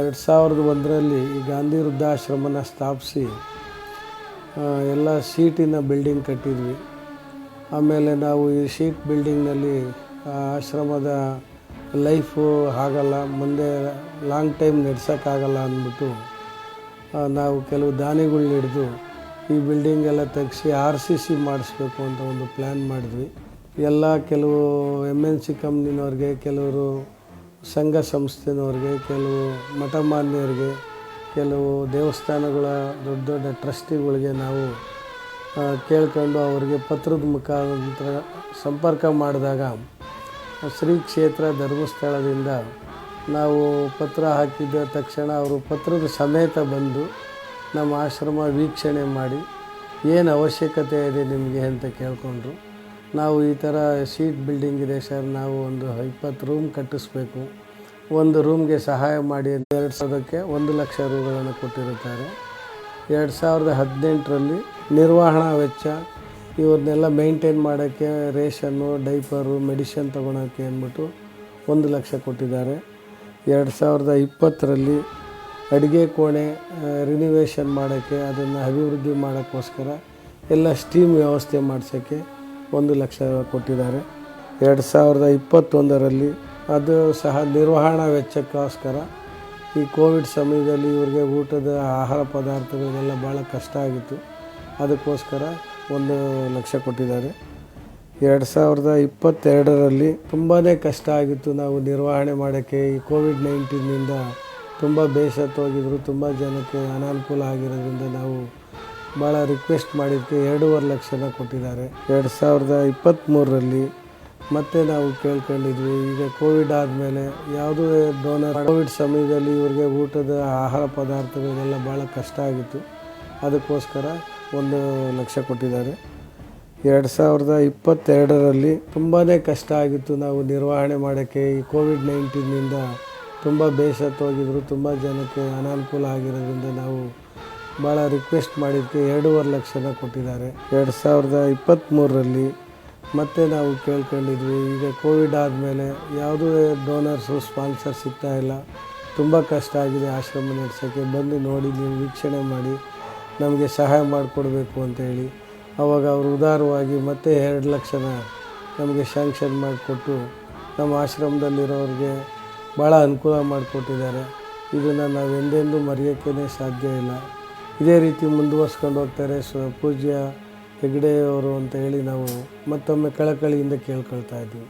ಎರಡು ಸಾವಿರದ ಒಂದರಲ್ಲಿ ಈ ಗಾಂಧಿ ವೃದ್ಧಾಶ್ರಮನ ಸ್ಥಾಪಿಸಿ ಎಲ್ಲ ಸೀಟಿನ ಬಿಲ್ಡಿಂಗ್ ಕಟ್ಟಿದ್ವಿ. ಆಮೇಲೆ ನಾವು ಈ ಶೀಟ್ ಬಿಲ್ಡಿಂಗ್ನಲ್ಲಿ ಆಶ್ರಮದ ಲೈಫು ಆಗಲ್ಲ, ಮುಂದೆ ಲಾಂಗ್ ಟೈಮ್ ನಡೆಸೋಕ್ಕಾಗಲ್ಲ ಅಂದ್ಬಿಟ್ಟು ನಾವು ಕೆಲವು ದಾನಿಗಳ್ನ ಹಿಡಿದು ಈ ಬಿಲ್ಡಿಂಗ್ ಎಲ್ಲ ತೆಗೆಸಿ ಆರ್ ಸಿ ಸಿ ಮಾಡಿಸ್ಬೇಕು ಅಂತ ಒಂದು ಪ್ಲ್ಯಾನ್ ಮಾಡಿದ್ವಿ. ಎಲ್ಲ ಕೆಲವು ಎಂ ಎನ್ ಸಿ ಕಂಪ್ನಿನವ್ರಿಗೆ ಕೆಲವರು ಸಂಘ ಸಂಸ್ಥೆನವ್ರಿಗೆ, ಕೆಲವು ಮಠಮಾನ್ಯರಿಗೆ ಕೆಲವು ದೇವಸ್ಥಾನಗಳ ದೊಡ್ಡ ದೊಡ್ಡ ಟ್ರಸ್ಟಿಗಳಿಗೆ ನಾವು ಕೇಳ್ಕೊಂಡು ಅವರಿಗೆ ಪತ್ರದ ಮುಖಾಂತರ ಸಂಪರ್ಕ ಮಾಡಿದಾಗ, ಶ್ರೀ ಕ್ಷೇತ್ರ ಧರ್ಮಸ್ಥಳದಿಂದ ನಾವು ಪತ್ರ ಹಾಕಿದ ತಕ್ಷಣ ಅವರು ಪತ್ರದ ಸಮೇತ ಬಂದು ನಮ್ಮ ಆಶ್ರಮ ವೀಕ್ಷಣೆ ಮಾಡಿ, ಏನು ಅವಶ್ಯಕತೆ ಇದೆ ನಿಮಗೆ ಅಂತ ಕೇಳಿಕೊಂಡ್ರು. ನಾವು ಈ ಥರ ಶೀಟ್ ಬಿಲ್ಡಿಂಗ್ ಇದೆ ಸರ್, ನಾವು ಒಂದು ಇಪ್ಪತ್ತು ರೂಮ್ ಕಟ್ಟಿಸ್ಬೇಕು. ಒಂದು ರೂಮ್ಗೆ ಸಹಾಯ ಮಾಡಿ ಎರಡು ಸಾವಿರಕ್ಕೆ ಒಂದು ಲಕ್ಷ ರೂಗಳನ್ನು ಕೊಟ್ಟಿರುತ್ತಾರೆ. ಎರಡು ಸಾವಿರದ ಹದಿನೆಂಟರಲ್ಲಿ ನಿರ್ವಹಣಾ ವೆಚ್ಚ, ಇವ್ರನ್ನೆಲ್ಲ ಮೇಂಟೈನ್ ಮಾಡೋಕ್ಕೆ ರೇಷನ್ನು, ಡೈಪರು, ಮೆಡಿಷನ್ ತೊಗೊಳಕ್ಕೆ ಅಂದ್ಬಿಟ್ಟು ಒಂದು ಲಕ್ಷ ಕೊಟ್ಟಿದ್ದಾರೆ. ಎರಡು ಸಾವಿರದ ಇಪ್ಪತ್ತರಲ್ಲಿ ಅಡುಗೆ ಕೋಣೆ ರಿನಿವೇಷನ್ ಮಾಡೋಕ್ಕೆ, ಅದನ್ನು ಅಭಿವೃದ್ಧಿ ಮಾಡೋಕ್ಕೋಸ್ಕರ ಎಲ್ಲ ಸ್ಟೀಮ್ ವ್ಯವಸ್ಥೆ ಮಾಡಿಸೋಕ್ಕೆ ಒಂದು ಲಕ್ಷ ಕೊಟ್ಟಿದ್ದಾರೆ. ಎರಡು ಸಾವಿರದ ಇಪ್ಪತ್ತೊಂದರಲ್ಲಿ ಅದು ಸಹ ನಿರ್ವಹಣಾ ವೆಚ್ಚಕ್ಕೋಸ್ಕರ. ಈ ಕೋವಿಡ್ ಸಮಯದಲ್ಲಿ ಇವರಿಗೆ ಊಟದ ಆಹಾರ ಪದಾರ್ಥಗಳಿಗೆಲ್ಲ ಭಾಳ ಕಷ್ಟ ಆಗಿತ್ತು. ಅದಕ್ಕೋಸ್ಕರ ಒಂದು ಲಕ್ಷ ಕೊಟ್ಟಿದ್ದಾರೆ. ಎರಡು ಸಾವಿರದ ಇಪ್ಪತ್ತೆರಡರಲ್ಲಿ ತುಂಬಾ ಕಷ್ಟ ಆಗಿತ್ತು ನಾವು ನಿರ್ವಹಣೆ ಮಾಡೋಕ್ಕೆ. ಈ ಕೋವಿಡ್ ನೈನ್ಟೀನಿಂದ ತುಂಬ ಬೇಸತ್ತೋಗಿದ್ರು, ತುಂಬ ಜನಕ್ಕೆ ಅನಾನುಕೂಲ ಆಗಿರೋದ್ರಿಂದ ನಾವು ಭಾಳ ರಿಕ್ವೆಸ್ಟ್ ಮಾಡಿದ್ದಕ್ಕೆ ಎರಡೂವರೆ ಲಕ್ಷನ ಕೊಟ್ಟಿದ್ದಾರೆ. ಎರಡು ಸಾವಿರದ ಇಪ್ಪತ್ತ್ಮೂರರಲ್ಲಿ ಮತ್ತೆ ನಾವು ಕೇಳ್ಕೊಂಡಿದ್ವಿ, ಈಗ ಕೋವಿಡ್ ಆದಮೇಲೆ ಯಾವುದೇ ಡೋನರ್ ಕೋವಿಡ್ ಸಮಯದಲ್ಲಿ ಇವ್ರಿಗೆ ಊಟದ ಆಹಾರ ಪದಾರ್ಥಗಳಿಗೆಲ್ಲ ಭಾಳ ಕಷ್ಟ ಆಗಿತ್ತು. ಅದಕ್ಕೋಸ್ಕರ ಒಂದು ಲಕ್ಷ ಕೊಟ್ಟಿದ್ದಾರೆ. ಎರಡು ಸಾವಿರದ ಇಪ್ಪತ್ತೆರಡರಲ್ಲಿ ತುಂಬಾ ಕಷ್ಟ ಆಗಿತ್ತು ನಾವು ನಿರ್ವಹಣೆ ಮಾಡೋಕ್ಕೆ. ಈ ಕೋವಿಡ್ ನೈನ್ಟೀನಿಂದ ತುಂಬ ಬೇಸತ್ತೋಗಿದ್ರು, ತುಂಬ ಜನಕ್ಕೆ ಅನಾನುಕೂಲ ಆಗಿರೋದ್ರಿಂದ ನಾವು ಭಾಳ ರಿಕ್ವೆಸ್ಟ್ ಮಾಡಿದ್ದಕ್ಕೆ ಎರಡೂವರೆ ಲಕ್ಷನ ಕೊಟ್ಟಿದ್ದಾರೆ. ಎರಡು ಸಾವಿರದ ಇಪ್ಪತ್ತ್ಮೂರರಲ್ಲಿ ಮತ್ತೆ ನಾವು ಕೇಳ್ಕೊಂಡಿದ್ವಿ, ಈಗ ಕೋವಿಡ್ ಆದಮೇಲೆ ಯಾವುದೂ ಡೋನರ್ಸು ಸ್ಪಾನ್ಸರ್ ಸಿಗ್ತಾ ಇಲ್ಲ. ತುಂಬ ಕಷ್ಟ ಆಗಿದೆ ಆಶ್ರಮ ನಡೆಸೋಕ್ಕೆ. ಬಂದು ನೋಡಿ, ನೀವು ವೀಕ್ಷಣೆ ಮಾಡಿ, ನಮಗೆ ಸಹಾಯ ಮಾಡಿಕೊಡ್ಬೇಕು ಅಂತೇಳಿ ಅವಾಗ ಅವರು ಉದಾರವಾಗಿ ಮತ್ತೆ ಎರಡು ಲಕ್ಷನ ನಮಗೆ ಶ್ಯಾಂಕ್ಷನ್ ಮಾಡಿಕೊಟ್ಟು ನಮ್ಮ ಆಶ್ರಮದಲ್ಲಿರೋರಿಗೆ ಭಾಳ ಅನುಕೂಲ ಮಾಡಿಕೊಟ್ಟಿದ್ದಾರೆ. ಇದನ್ನು ನಾವು ಎಂದೆಂದೂ ಮರೆಯೋಕ್ಕೇ ಸಾಧ್ಯ ಇಲ್ಲ. ಇದೇ ರೀತಿ ಮುಂದುವರ್ಸ್ಕೊಂಡು ಹೋಗ್ತಾರೆ. ಸ್ವ ಪೂಜ್ಯ ಹೆಗ್ಡೆಯವರು ಅಂತ ಹೇಳಿ ನಾವು ಮತ್ತೊಮ್ಮೆ ಕಳಕಳಿಯಿಂದ ಕೇಳ್ಕೊಳ್ತಾ ಇದ್ದೀವಿ.